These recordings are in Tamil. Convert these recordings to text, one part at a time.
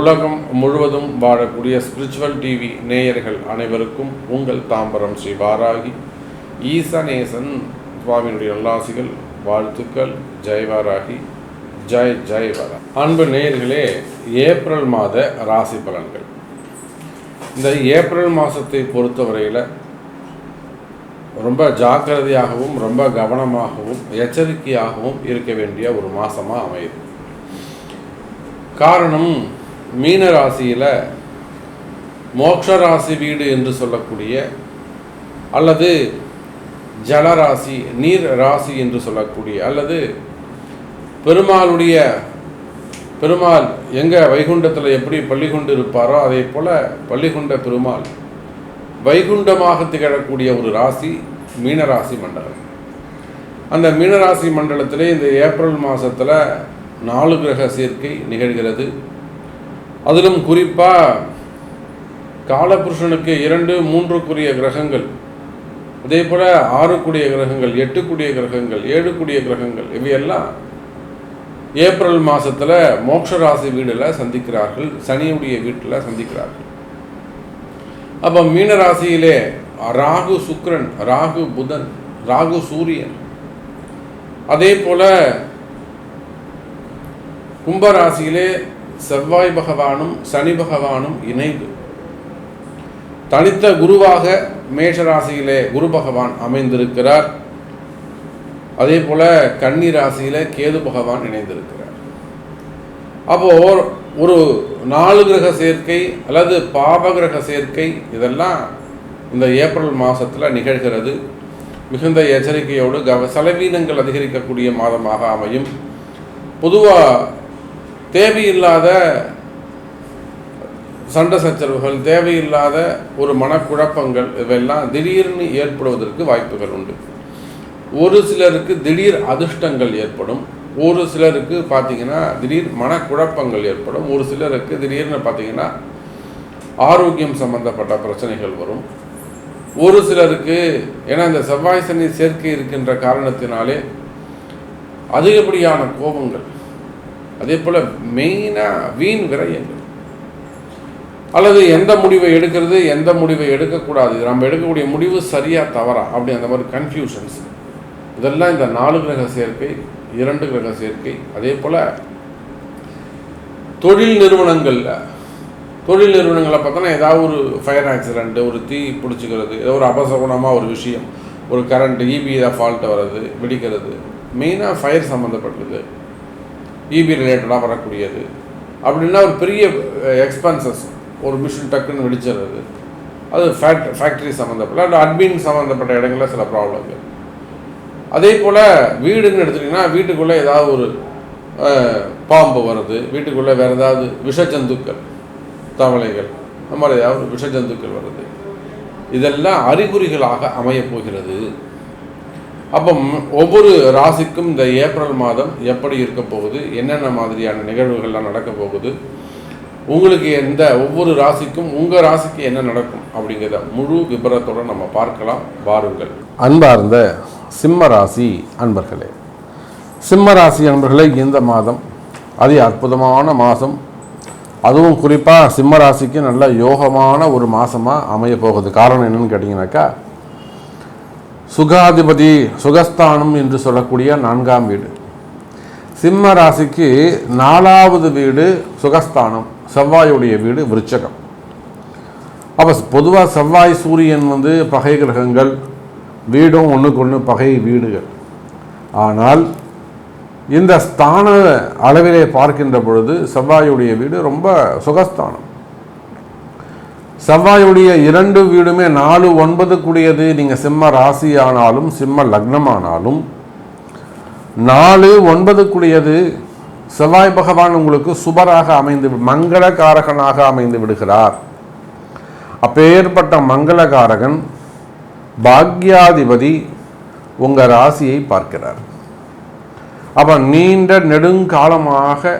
உலகம் முழுவதும் வாழக்கூடிய ஸ்பிரிச்சுவல் டிவி நேயர்கள் அனைவருக்கும் உங்கள் தாம்பரம் ஸ்ரீ வாராகி. ஈசநேசன் சுவாமியினுடைய நல்லாசிகள் வாழ்த்துக்கள் ஜெயவாராகி ஜெய் ஜெய் வரா. அன்பு நேயர்களே ஏப்ரல் மாத ராசி பலன்கள். இந்த ஏப்ரல் மாதத்தை பொறுத்தவரையில் ரொம்ப ஜாக்கிரதையாகவும் ரொம்ப கவனமாகவும் எச்சரிக்கையாகவும் இருக்க வேண்டிய ஒரு மாதமாக அமையுது. காரணம் மீன ராசியில் மோக்ஷ ராசி வீடு என்று சொல்லக்கூடிய அல்லது ஜலராசி நீர் ராசி என்று சொல்லக்கூடிய அல்லது பெருமாளுடைய பெருமாள் எங்கே வைகுண்டத்தில் எப்படி பள்ளி கொண்டு இருப்பாரோ அதே போல் பள்ளிகொண்ட பெருமாள் வைகுண்டமாக திகழக்கூடிய ஒரு ராசி மீனராசி மண்டலம். அந்த மீனராசி மண்டலத்திலே இந்த ஏப்ரல் மாதத்தில் நாலு கிரக சேர்க்கை நிகழ்கிறது. அதிலும் குறிப்பாக காலபுருஷனுக்கு இரண்டு மூன்றுக்குரிய கிரகங்கள் அதே போல் ஆறுக்குடிய கிரகங்கள் எட்டுக்குடிய கிரகங்கள் ஏழுக்குடிய கிரகங்கள் இவையெல்லாம் ஏப்ரல் மாதத்தில் மோட்ச ராசி வீடில் சந்திக்கிறார்கள் சனியுடைய வீட்டில் சந்திக்கிறார்கள். அப்போ மீன ராசியிலே ராகு சுக்ரன் ராகு புதன் ராகு சூரியன் அதே போல கும்பராசியிலே செவ்வாய் பகவானும் சனி பகவானும் இணைந்து தனித்த குருவாக மேஷராசியிலே குரு பகவான் அமைந்திருக்கிறார். அதே போல கன்னி ராசியில கேது பகவான் இணைந்திருக்கிறார். அப்போ ஒரு நாலு கிரக சேர்க்கை அல்லது பாப கிரக சேர்க்கை இதெல்லாம் இந்த ஏப்ரல் மாதத்தில் நிகழ்கிறது. மிகுந்த எச்சரிக்கையோடு கவ செலவீனங்கள் அதிகரிக்கக்கூடிய மாதமாக அமையும். பொதுவாக தேவையில்லாத சண்டை சச்சரவுகள் தேவையில்லாத ஒரு மனக்குழப்பங்கள் இவையெல்லாம் திடீர்னு ஏற்படுவதற்கு வாய்ப்புகள் உண்டு. ஒரு சிலருக்கு திடீர் அதிர்ஷ்டங்கள் ஏற்படும். ஒரு சிலருக்கு பார்த்தீங்கன்னா திடீர் மனக்குழப்பங்கள் ஏற்படும். ஒரு சிலருக்கு திடீர்னு பார்த்தீங்கன்னா ஆரோக்கியம் சம்பந்தப்பட்ட பிரச்சனைகள் வரும். ஒரு சிலருக்கு ஏன்னா இந்த செவ்வாய் சனி சேர்க்கை இருக்கின்ற காரணத்தினாலே அதிகப்படியான கோபங்கள். அதே போல் மெயினாக வீண் விரயங்கள். அல்லது எந்த முடிவை எடுக்கிறது எந்த முடிவை எடுக்கக்கூடாது. நம்ம எடுக்கக்கூடிய முடிவு சரியா தவறா? அப்படி அந்த மாதிரி கன்ஃபியூஷன்ஸ் இதெல்லாம் இந்த நாலு கிரக சேர்க்கை இரண்டு கிரக சேர்க்கை. அதே போல் தொழில் நிறுவனங்களில் தொழில் நிறுவனங்களை பார்த்தோன்னா ஏதாவது ஒரு ஃபயர் ஆக்சிடெண்ட்டு ஒரு தீ பிடிச்சிக்கிறது ஏதோ ஒரு அபசகுணமாக ஒரு விஷயம் ஒரு கரண்ட் எதாவது ஃபால்ட்டு வர்றது வெடிக்கிறது மெயினாக ஃபயர் சம்மந்தப்பட்டது இபி ரிலேட்டடாக வரக்கூடியது அப்படின்னா ஒரு பெரிய எக்ஸ்பென்சஸ் ஒரு மிஷின் டக்குன்னு வெடிச்சிடுறது அது ஃபேக்ட் ஃபேக்ட்ரி சம்மந்தப்பட்ட இல்லை அட்மின் சம்மந்தப்பட்ட இடங்களில் சில ப்ராப்ளங்கள் அதே போல் வீடுன்னு எடுத்துட்டிங்கன்னா வீட்டுக்குள்ளே ஏதாவது ஒரு பாம்பு வருது வீட்டுக்குள்ளே வேறு ஏதாவது விஷஜந்துக்கள் தவளைகள் அந்த மாதிரி ஏதாவது விஷஜந்துக்கள் வருது இதெல்லாம் அறிகுறிகளாக அமையப் போகிறது. அப்போ ஒவ்வொரு ராசிக்கும் இந்த ஏப்ரல் மாதம் எப்படி இருக்க போகுது? என்னென்ன மாதிரியான நிகழ்வுகள்லாம் நடக்க போகுது? உங்களுக்கு எந்த ஒவ்வொரு ராசிக்கும் உங்கள் ராசிக்கு என்ன நடக்கும் அப்படிங்கிறத முழு விபரத்தோடு நம்ம பார்க்கலாம். வாருங்கள். அன்பார்ந்த சிம்ம ராசி அன்பர்களே சிம்ம ராசி அன்பர்களே இந்த மாதம் அதி அற்புதமான மாதம். அதுவும் குறிப்பாக சிம்ம ராசிக்கு நல்ல யோகமான ஒரு மாதமாக அமைய போகுது. காரணம் என்னன்னு கேட்டிங்கனாக்கா சுகாதிபதி சுகஸ்தானம் என்று சொல்லக்கூடிய நான்காம் வீடு. சிம்ம ராசிக்கு நாலாவது வீடு சுகஸ்தானம் செவ்வாயுடைய வீடு விருச்சகம். அப்போ பொதுவாக செவ்வாய் சூரியன் வந்து பகை கிரகங்கள் வீடும் ஒன்றுக்கு ஒன்று பகை வீடுகள். ஆனால் இந்த ஸ்தான அளவிலே பார்க்கின்ற பொழுது செவ்வாயுடைய வீடு ரொம்ப சுகஸ்தானம். செவ்வாயுடைய இரண்டு வீடுமே நாலு ஒன்பது கூடியது நீங்கள் சிம்ம ராசி ஆனாலும் சிம்ம லக்னமானாலும் நாலு ஒன்பது கூடியது செவ்வாய் பகவான் உங்களுக்கு சுபராக அமைந்து மங்களகாரகனாக அமைந்து விடுகிறார். அப்பேற்பட்ட மங்களகாரகன் பாக்யாதிபதி உங்கள் ராசியை பார்க்கிறார். அப்போ நீண்ட நெடுங்காலமாக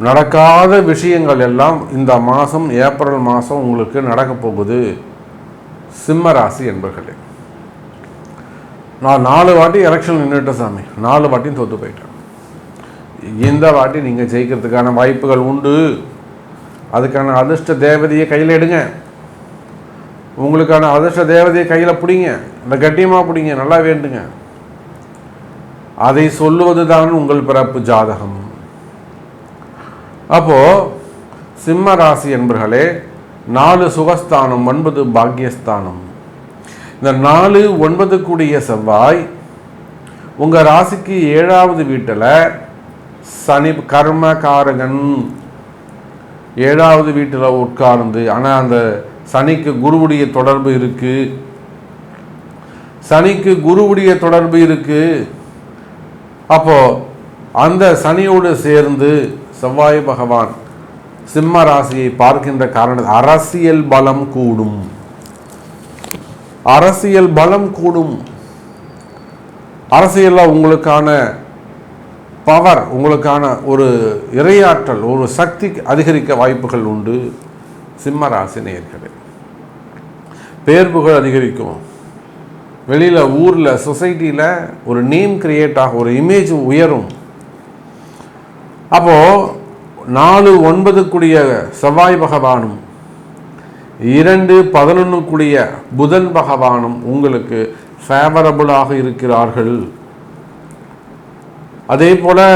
நடக்காத விஷயங்கள் எல்லாம் இந்த மாதம் ஏப்ரல் மாதம் உங்களுக்கு நடக்கப் போகுது. சிம்ம ராசி என்பர்களே. நான் நாலு வாட்டி எலெக்ஷன் நின்றுட்டேன் சாமி. நாலு வாட்டியும் தோற்று போயிட்டேன். இந்த வாட்டி நீங்கள் ஜெயிக்கிறதுக்கான வாய்ப்புகள் உண்டு. அதுக்கான அதிர்ஷ்ட தேவதையை கையில் எடுங்க. உங்களுக்கான அதிர்ஷ்ட தேவதையை கையில் பிடிங்க. இல்லை கட்டியமாக பிடிங்க. நல்லா வேண்டுங்க. அதை சொல்லுவதுதான் உங்கள் பிறப்பு ஜாதகம். அப்போ சிம்ம ராசி என்பர்களே நாலு சுகஸ்தானம் ஒன்பது பாக்கியஸ்தானம் இந்த நாலு ஒன்பது கூடிய செவ்வாய் உங்கள் ராசிக்கு ஏழாவது வீட்டில் சனி கர்மகாரகன் ஏழாவது வீட்டில் உட்கார்ந்து ஆனால் அந்த சனிக்கு குருவுடைய தொடர்பு இருக்கு. சனிக்கு குருவுடைய தொடர்பு இருக்குது அப்போது அந்த சனியோடு சேர்ந்து செவ்வாய் பகவான் சிம்ம ராசியை பார்க்கின்ற காரணம் அரசியல் பலம் கூடும். அரசியல் பலம் கூடும். அரசியலில் உங்களுக்கான பவர் உங்களுக்கான ஒரு இரையாற்றல் ஒரு சக்தி அதிகரிக்க வாய்ப்புகள் உண்டு. சிம்ம ராசி நேயர்களே பேர் புகழ் அதிகரிக்கும். வெளியில் ஊரில் சொசைட்டியில் ஒரு நேம் கிரியேட் ஆகும் ஒரு இமேஜ் உயரும். அப்போது நாலு ஒன்பதுக்குரிய செவ்வாய் பகவானும் இரண்டு பதினொன்றுக்குரிய புதன் பகவானும் உங்களுக்கு ஃபேவரபுளாக இருக்கிறார்கள். அதே போல்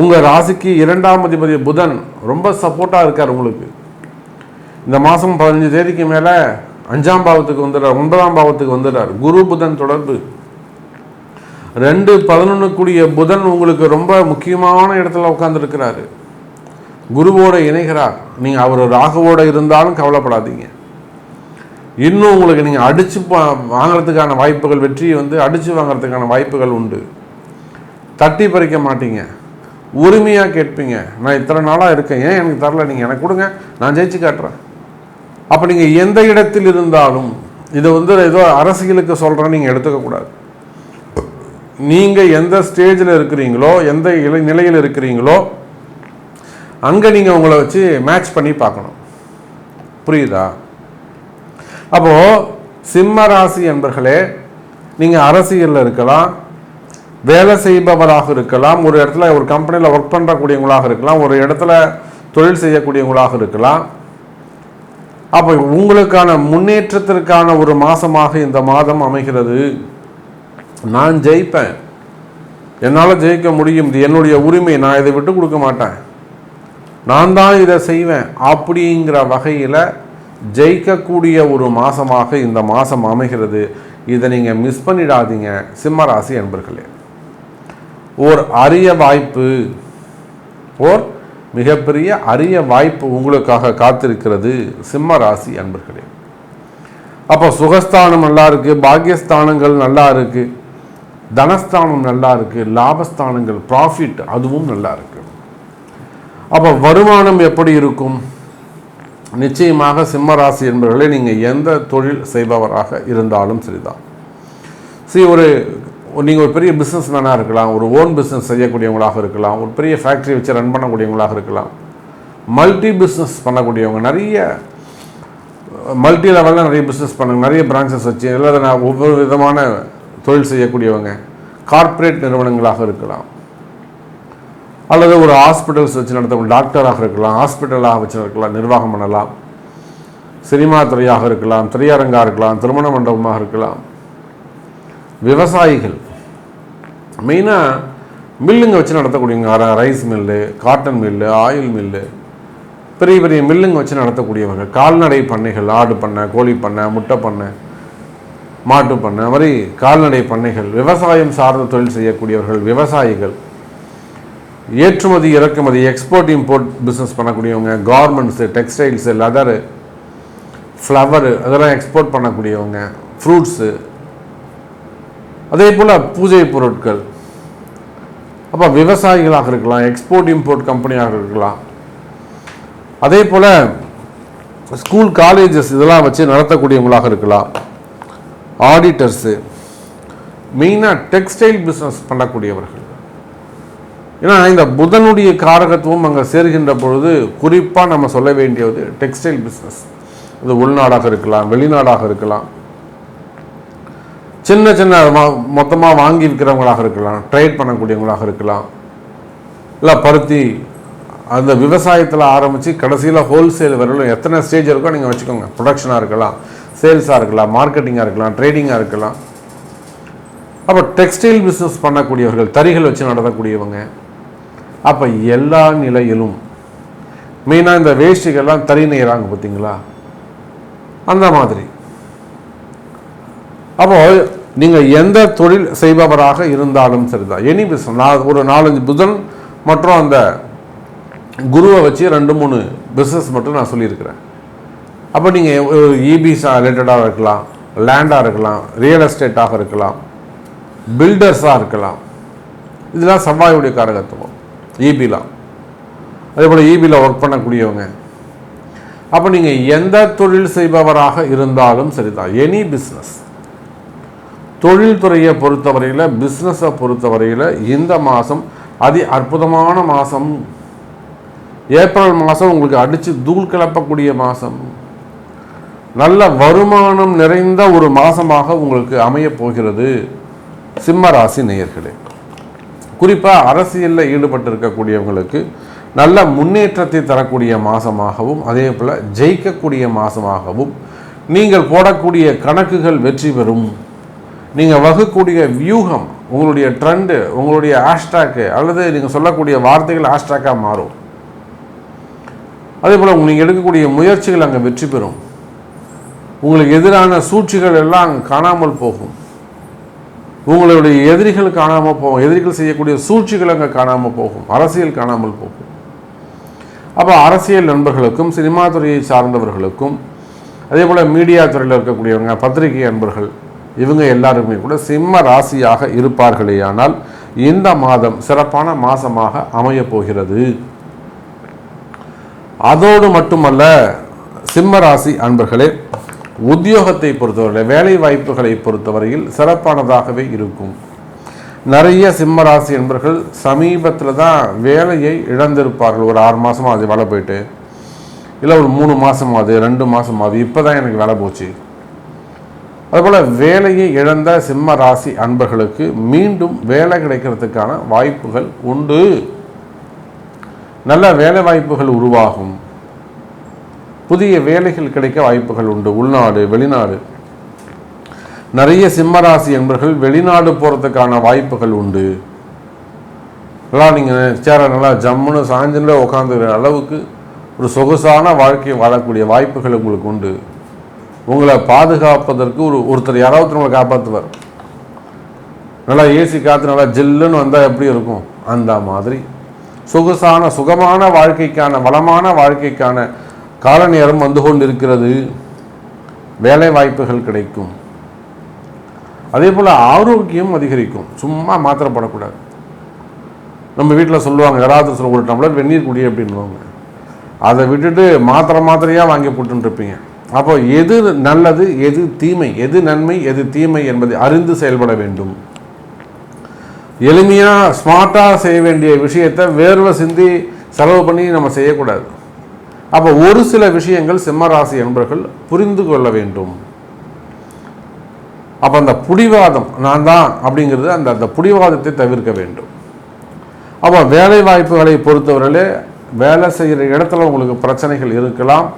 உங்கள் ராசிக்கு இரண்டாம் அதிபதி புதன் ரொம்ப சப்போர்ட்டாக இருக்கார் உங்களுக்கு. இந்த மாதம் பதினஞ்சு தேதிக்கு மேலே அஞ்சாம் பாவத்துக்கு வந்துடுறார் ஒன்பதாம் பாவத்துக்கு வந்துடுறார். குரு புதன் தொடர்பு. ரெண்டு பதினொன்றுக்குரிய கூடிய புதன் உங்களுக்கு ரொம்ப முக்கியமான இடத்துல உட்காந்துருக்கிறாரு குருவோட இணைகிறார். நீங்கள் அவர் ராகுவோட இருந்தாலும் கவலைப்படாதீங்க. இன்னும் உங்களுக்கு நீங்கள் அடித்து வாங்கிறதுக்கான வாய்ப்புகள் வெற்றியை வந்து அடித்து வாங்கிறதுக்கான வாய்ப்புகள் உண்டு. தட்டி பறிக்க மாட்டீங்க. உரிமையாக கேட்பீங்க. நான் இத்தனை நாளாக இருக்கேன். ஏன் எனக்கு தரல? நீங்கள் எனக்கு கொடுங்க. நான் ஜெயிச்சு காட்டுறேன். அப்போ நீங்கள் எந்த இடத்தில் இருந்தாலும் இதை வந்து ஏதோ அரசியலுக்கு சொல்கிறேன்னு நீங்கள் எடுத்துக்கக்கூடாது நீங்கள் எந்த ஸ்டேஜில் இருக்கிறீங்களோ எந்த இலை நிலையில் இருக்கிறீங்களோ அங்கே நீங்கள் உங்களை வச்சு மேட்ச் பண்ணி பார்க்கணும். புரியுதா? அப்போது சிம்ம ராசி என்பர்களே நீங்கள் அரசியலில் இருக்கலாம் வேலை செய்பவராக இருக்கலாம் ஒரு இடத்துல ஒரு கம்பெனியில் ஒர்க் பண்ணுறக்கூடியவங்களாக இருக்கலாம் ஒரு இடத்துல தொழில் செய்யக்கூடியவங்களாக இருக்கலாம் அப்போ உங்களுக்கான முன்னேற்றத்திற்கான ஒரு மாதமாக இந்த மாதம் அமைகிறது. நான் ஜெயிப்பேன். என்னால் ஜெயிக்க முடியும். இது என்னுடைய உரிமை. நான் இதை விட்டு கொடுக்க மாட்டேன். நான் தான் இதை செய்வேன். அப்படிங்கிற வகையில் ஜெயிக்கக்கூடிய ஒரு மாதமாக இந்த மாதம் அமைகிறது. இதை நீங்கள் மிஸ் பண்ணிடாதீங்க. சிம்மராசி என்பர்களே ஓர் அரிய வாய்ப்பு. ஓர் மிகப்பெரிய அரிய வாய்ப்பு உங்களுக்காக காத்திருக்கிறது சிம்ம ராசி அன்பர்களே. அப்போ சுகஸ்தானம் நல்லா இருக்குது பாக்கியஸ்தானங்கள் நல்லா இருக்குது தனஸ்தானம் நல்லா இருக்குது லாபஸ்தானங்கள் ப்ராஃபிட் அதுவும் நல்லா இருக்குது அப்போ வருமானம் எப்படி இருக்கும்? நிச்சயமாக சிம்ம ராசி என்பவர்களே நீங்கள் எந்த தொழில் செய்பவராக இருந்தாலும் சரிதான். சரி ஒரு நீங்கள் ஒரு பெரிய பிஸ்னஸ் மேனாக இருக்கலாம் ஒரு ஓன் பிஸ்னஸ் செய்யக்கூடியவங்களாக இருக்கலாம் ஒரு பெரிய ஃபேக்ட்ரி வச்சு ரன் பண்ணக்கூடியவங்களாக இருக்கலாம். மல்டி பிஸ்னஸ் பண்ணக்கூடியவங்க நிறைய மல்டி லெவலில் நிறைய பிஸ்னஸ் பண்ணுங்க நிறைய பிரான்ச்சஸ் வச்சு இல்லாத நான் ஒவ்வொரு விதமான தொழில் செய்யக்கூடியவங்க கார்ப்பரேட் நிறுவனங்களாக இருக்கலாம். அல்லது ஒரு ஹாஸ்பிட்டல்ஸ் வச்சு நடத்தக்கூடிய டாக்டராக இருக்கலாம் ஹாஸ்பிட்டலாக வச்சு இருக்கலாம் நிர்வாகம் பண்ணலாம். சினிமா துறையாக இருக்கலாம் திரையரங்காக இருக்கலாம் திருமண மண்டபமாக இருக்கலாம். விவசாயிகள். மெயினாக மில்லுங்க வச்சு நடத்தக்கூடியவங்க rice mill cotton mill oil mill பெரிய பெரிய மில்லுங்க வச்சு நடத்தக்கூடியவங்க. கால்நடை பண்ணைகள் ஆடு பண்ணை கோழி பண்ணை முட்டை பண்ணை மாட்டு பண்ணை மாதிரி கால்நடை பண்ணைகள். விவசாயம் சார்ந்த தொழில் செய்யக்கூடியவர்கள் விவசாயிகள். ஏற்றுமதி இறக்குமதி எக்ஸ்போர்ட் இம்போர்ட் பிஸ்னஸ் பண்ணக்கூடியவங்க கார்மெண்ட்ஸு டெக்ஸ்டைல்ஸு லெதரு ஃப்ளவரு அதெல்லாம் எக்ஸ்போர்ட் பண்ணக்கூடியவங்க ஃப்ரூட்ஸு அதே போல் பூஜை பொருட்கள். அப்போ விவசாயிகளாக இருக்கலாம் எக்ஸ்போர்ட் இம்போர்ட் கம்பெனியாக இருக்கலாம். அதே போல் ஸ்கூல் காலேஜஸ் இதெல்லாம் வச்சு நடத்தக்கூடியவங்களாக இருக்கலாம். ஆடிட்டர்ஸு மெயினாக டெக்ஸ்டைல் பிஸ்னஸ் பண்ணக்கூடியவர்கள். ஏன்னா இந்த புதனுடைய காரகத்துவம் அங்கே சேர்கின்ற பொழுது குறிப்பாக நம்ம சொல்ல வேண்டியது டெக்ஸ்டைல் பிஸ்னஸ் இது உள்நாடாக இருக்கலாம் வெளிநாடாக இருக்கலாம். சின்ன சின்ன மொத்தமாக வாங்கி விற்கிறவங்களாக இருக்கலாம் ட்ரேட் பண்ணக்கூடியவங்களாக இருக்கலாம். இல்லை பருத்தி அந்த விவசாயத்தில் ஆரம்பித்து கடைசியில் ஹோல்சேல் வரையிலும் எத்தனை ஸ்டேஜ் இருக்கோ நீங்கள் வச்சுக்கோங்க. ப்ரொடக்ஷனாக இருக்கலாம் சேல்ஸாக இருக்கலாம் மார்க்கெட்டிங்காக இருக்கலாம் ட்ரேடிங்காக இருக்கலாம். அப்போ டெக்ஸ்டைல் பிஸ்னஸ் பண்ணக்கூடியவர்கள் தறிகள் வச்சு நடத்தக்கூடியவங்க அப்போ எல்லா நிலையிலும் மெயினாக இந்த வேஷ்டிகள்லாம் தறி நெய்கிறாங்க பார்த்தீங்களா அந்த மாதிரி. அப்போ நீங்கள் எந்த தொழில் செய்பவராக இருந்தாலும் சரிதான். எனி பிஸ்னஸ் நான் ஒரு நாலஞ்சு புதன் மற்றும் அந்த குருவை வச்சு ரெண்டு மூணு பிஸ்னஸ் மட்டும் நான் சொல்லியிருக்கிறேன். அப்போ நீங்கள் இபிஸாக ரிலேட்டடாக இருக்கலாம் லேண்டாக இருக்கலாம் ரியல் எஸ்டேட்டாக இருக்கலாம் பில்டர்ஸாக இருக்கலாம். இதெல்லாம் செவ்வாயுடைய காரகத்துவம் இபிலாம் அதே போல் இபியில் ஒர்க் பண்ணக்கூடியவங்க. அப்போ நீங்கள் எந்த தொழில் செய்பவராக இருந்தாலும் சரிதான். எனி பிஸ்னஸ் தொழில்துறையை பொறுத்தவரையில் பிஸ்னஸை பொறுத்தவரையில் இந்த மாதம் அதி அற்புதமான மாதம் ஏப்ரல் மாதம் உங்களுக்கு அடித்து தூள் கிளப்பக்கூடிய மாதம் நல்ல வருமானம் நிறைந்த ஒரு மாதமாக உங்களுக்கு அமையப் போகிறது. சிம்ம ராசி நேயர்களே. குறிப்பாக அரசியலில் ஈடுபட்டிருக்கக்கூடியவங்களுக்கு நல்ல முன்னேற்றத்தை தரக்கூடிய மாதமாகவும் அதே போல் ஜெயிக்கக்கூடிய மாதமாகவும் நீங்கள் போடக்கூடிய கணக்குகள் வெற்றி பெறும். நீங்கள் வகுக்கூடிய வியூகம் உங்களுடைய ட்ரெண்டு உங்களுடைய ஹேஷ்டாக்கு அல்லது நீங்கள் சொல்லக்கூடிய வார்த்தைகள் ஹேஷ்டாக்காக மாறும். அதே போல் நீங்கள் எடுக்கக்கூடிய முயற்சிகள் அங்கே வெற்றி பெறும். உங்களுக்கு எதிரான சூழ்ச்சிகள் எல்லாம் அங்கே காணாமல் போகும். உங்களுடைய எதிரிகள் காணாமல் போகும். எதிரிகள் செய்யக்கூடிய சூழ்ச்சிகள் அங்கே காணாமல் போகும். அரசியல் காணாமல் போகும். அப்போ அரசியல் நண்பர்களுக்கும் சினிமா துறையை சார்ந்தவர்களுக்கும் அதே போல் மீடியா துறையில் இருக்கக்கூடியவங்க பத்திரிகை நண்பர்கள் இவங்க எல்லாருமே கூட சிம்ம ராசியாக இருப்பார்களேயானால் இந்த மாதம் சிறப்பான மாதமாக அமையப் போகிறது. அதோடு மட்டுமல்ல சிம்ம ராசி அன்பர்களே உத்தியோகத்தை பொறுத்தவரை வேலை வாய்ப்புகளை பொறுத்தவரையில் சிறப்பானதாகவே இருக்கும். நிறைய சிம்ம ராசி என்பர்கள் சமீபத்தில் தான் வேலையை இழந்திருப்பார்கள். ஒரு ஆறு மாதமாக அது வேலை போயிட்டு இல்லை ஒரு மூணு மாதமாவது ரெண்டு மாதமாவது இப்போ தான் எனக்கு வேலை போச்சு. அதுபோல் வேலையை இழந்த சிம்ம ராசி அன்பர்களுக்கு மீண்டும் வேலை கிடைக்கிறதுக்கான வாய்ப்புகள் உண்டு. நல்ல வேலை வாய்ப்புகள் உருவாகும். புதிய வேலைகள் கிடைக்க வாய்ப்புகள் உண்டு. உள்நாடு வெளிநாடு. நிறைய சிம்மராசி என்பர்கள் வெளிநாடு போகிறதுக்கான வாய்ப்புகள் உண்டு. நல்லா நீங்கள் சேர நல்லா ஜம்முன்னு சாஞ்சுன்னு உட்காந்துக்கிற அளவுக்கு ஒரு சொகுசான வாழ்க்கையை வாழக்கூடிய வாய்ப்புகள் உங்களுக்கு உண்டு. உங்களை பாதுகாப்பதற்கு ஒரு ஒருத்தர் யாராவது உங்களை காப்பாற்றுவார் நல்லா ஏசி காற்று நல்லா ஜில்லுன்னு வந்தால் எப்படி இருக்கும்? அந்த மாதிரி. சொகுசான சுகமான வாழ்க்கைக்கான வளமான வாழ்க்கைக்கான கால நேரம் வந்து கொண்டிருக்கிறது. வேலை வாய்ப்புகள் கிடைக்கும். அதே போல் ஆரோக்கியம் அதிகரிக்கும். சும்மா மாத்திரப்படக்கூடாது நம்ம வீட்டில் சொல்லுவாங்க யாராவது சொல்ல ஒரு டம்ளர் வெந்நீர் குடி அப்படின்வாங்க அதை விட்டுட்டு மாத்திரை மாத்திரையாக வாங்கி போட்டுருப்பீங்க அப்போ எது நல்லது எது தீமை எது நன்மை எது தீமை என்பதை அறிந்து செயல்பட வேண்டும். எளிமையாக ஸ்மார்ட்டாக செய்ய வேண்டிய விஷயத்தை வேர்வை சிந்தி செலவு பண்ணி நம்ம செய்யக்கூடாது. அப்போ ஒரு சில விஷயங்கள் சிம்மராசி என்பர்கள் புரிந்து கொள்ள வேண்டும். அப்போ அந்த புடிவாதம் நான் தான் அப்படிங்கிறது அந்த அந்த புடிவாதத்தை தவிர்க்க வேண்டும். அப்போ வேலை வாய்ப்புகளை பொறுத்தவரையிலே வேலை செய்கிற இடத்துல உங்களுக்கு பிரச்சனைகள் இருக்கலாம்.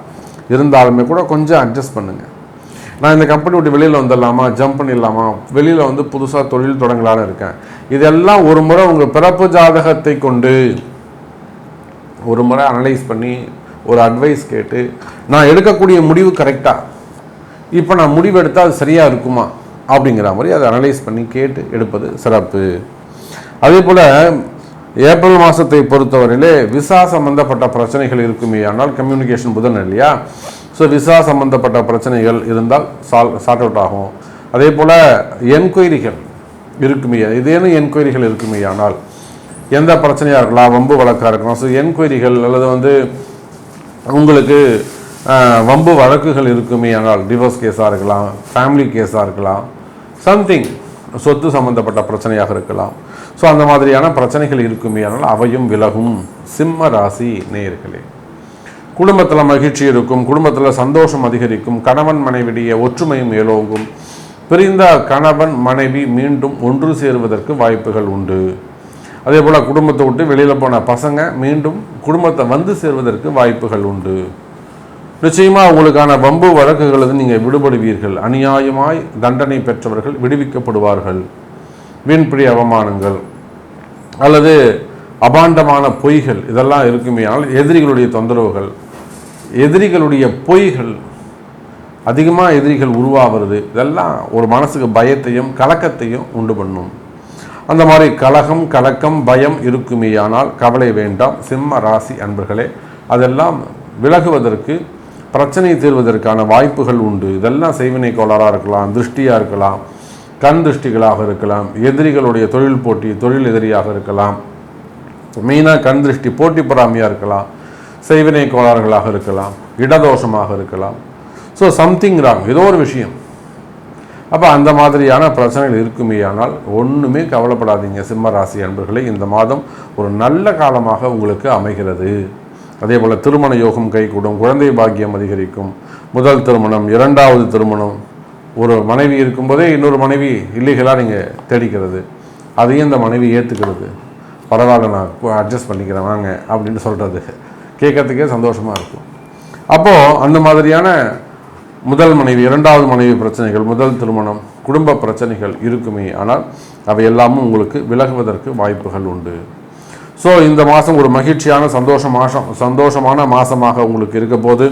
இருந்தாலுமே கூட கொஞ்சம் அட்ஜஸ்ட் பண்ணுங்கள் நான் இந்த கம்பெனி விட்டு வெளியில் வந்துடலாமா? ஜம்ப் பண்ணிடலாமா? வெளியில் வந்து புதுசாக தொழில் தொடங்கலான்னு இருக்கேன். இதெல்லாம் ஒரு முறை உங்கள் பிறப்பு ஜாதகத்தை கொண்டு ஒரு முறை அனலைஸ் பண்ணி ஒரு அட்வைஸ் கேட்டு நான் எடுக்கக்கூடிய முடிவு கரெக்டாக இப்போ நான் முடிவு எடுத்தால் அது சரியாக இருக்குமா? அப்படிங்கிற மாதிரி அதை அனலைஸ் பண்ணி கேட்டு எடுப்பது சிறப்பு. அதே போல் ஏப்ரல் மாதத்தை பொறுத்தவரையிலே விசா சம்பந்தப்பட்ட பிரச்சனைகள் இருக்குமே. ஆனால் கம்யூனிகேஷன் புதன் இல்லையா? ஸோ விசா சம்பந்தப்பட்ட பிரச்சனைகள் இருந்தால் சால் சார்ட் அவுட் ஆகும். அதே போல் என்கொயரிகள் இருக்குமே. இதேனும் என்கொயரிகள் இருக்குமே ஆனால் எந்த பிரச்சனையாக இருக்கலாம்? வம்பு வழக்காக இருக்கலாம். ஸோ என்கொயரிகள் அல்லது வந்து உங்களுக்கு வம்பு வழக்குகள் இருக்குமே ஆனால் டிவோர்ஸ் கேஸாக இருக்கலாம் ஃபேமிலி கேஸாக இருக்கலாம் சம்திங் சொத்து சம்பந்தப்பட்ட பிரச்சனையாக இருக்கலாம். ஸோ அந்த மாதிரியான பிரச்சனைகள் இருக்குமே ஆனால் அவையும் விலகும். சிம்ம ராசி நேயர்களே குடும்பத்தில் மகிழ்ச்சி இருக்கும் குடும்பத்தில் சந்தோஷம் அதிகரிக்கும் கணவன் மனைவிடைய ஒற்றுமையும் மேலோங்கும். பிரிந்த கணவன் மனைவி மீண்டும் ஒன்று சேருவதற்கு வாய்ப்புகள் உண்டு. அதே போல் குடும்பத்தை விட்டு வெளியில் போன பசங்க மீண்டும் குடும்பத்தை வந்து சேர்வதற்கு வாய்ப்புகள் உண்டு. நிச்சயமாக உங்களுக்கான வம்பு வழக்குகளிலிருந்து நீங்கள் விடுபடுவீர்கள். அநியாயமாய் தண்டனை பெற்றவர்கள் விடுவிக்கப்படுவார்கள். வீண்பிடி அவமானங்கள் அல்லது அபாண்டமான பொய்கள் இதெல்லாம் இருக்குமே ஆனால் எதிரிகளுடைய தொந்தரவுகள் எதிரிகளுடைய பொய்கள் அதிகமாக எதிரிகள் உருவாகிறது. இதெல்லாம் ஒரு மனசுக்கு பயத்தையும் கலக்கத்தையும் உண்டு பண்ணும். அந்த மாதிரி கலகம் கலக்கம் பயம் இருக்குமேயானால் கவலை வேண்டாம். சிம்ம ராசி அன்பர்களே அதெல்லாம் விலகுவதற்கு பிரச்சனை தீர்வதற்கான வாய்ப்புகள் உண்டு. இதெல்லாம் செய்வினை கோளாறாக இருக்கலாம் திருஷ்டியாக இருக்கலாம். கண் திருஷ்டிகளாக இருக்கலாம் எதிரிகளுடைய தொழில் போட்டி தொழில் எதிரியாக இருக்கலாம். மெயினாக கண் திருஷ்டி போட்டி பொறாமையாக இருக்கலாம் செய்வினை கோளாறுகளாக இருக்கலாம் இடதோஷமாக இருக்கலாம். ஸோ சம்திங் ராங் ஏதோ ஒரு விஷயம். அப்போ அந்த மாதிரியான பிரச்சனைகள் இருக்குமேயானால் ஒன்றுமே கவலைப்படாதீங்க சிம்ம ராசி அன்பர்களே. இந்த மாதம் ஒரு நல்ல காலமாக உங்களுக்கு அமைகிறது. அதே போல் திருமண யோகம் கைகூடும் குழந்தை பாக்கியம் அதிகரிக்கும். முதல் திருமணம் இரண்டாவது திருமணம் ஒரு மனைவி இருக்கும்போதே இன்னொரு மனைவி இல்லீகலாக நீங்கள் தேடிக்கிறது. அதையும் இந்த மனைவி ஏற்றுக்கிறது பரவாயில்ல நான் அட்ஜஸ்ட் பண்ணிக்கிறேன் வாங்க அப்படின்னு சொல்கிறது கேட்கறதுக்கே சந்தோஷமாக இருக்கும். அப்போது அந்த மாதிரியான முதல் மனைவி இரண்டாவது மனைவி பிரச்சனைகள் முதல் திருமணம் குடும்ப பிரச்சனைகள் இருக்குமே ஆனால் அவை எல்லாமும் உங்களுக்கு விலகுவதற்கு வாய்ப்புகள் உண்டு. ஸோ இந்த மாதம் ஒரு மகிழ்ச்சியான சந்தோஷ மாதம் சந்தோஷமான மாதமாக உங்களுக்கு இருக்க போது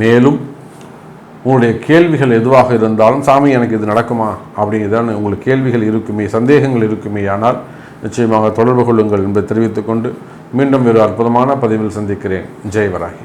மேலும் உங்களுடைய கேள்விகள் எதுவாக இருந்தாலும் சாமி எனக்கு இது நடக்குமா? அப்படிங்கிறதான உங்களுக்கு கேள்விகள் இருக்குமே சந்தேகங்கள் இருக்குமே. ஆனால் நிச்சயமாக தொடர்பு கொள்ளுங்கள் என்பதை தெரிவித்துக்கொண்டு மீண்டும் ஒரு அற்புதமான பதிவில் சந்திக்கிறேன். ஜெய்வராகி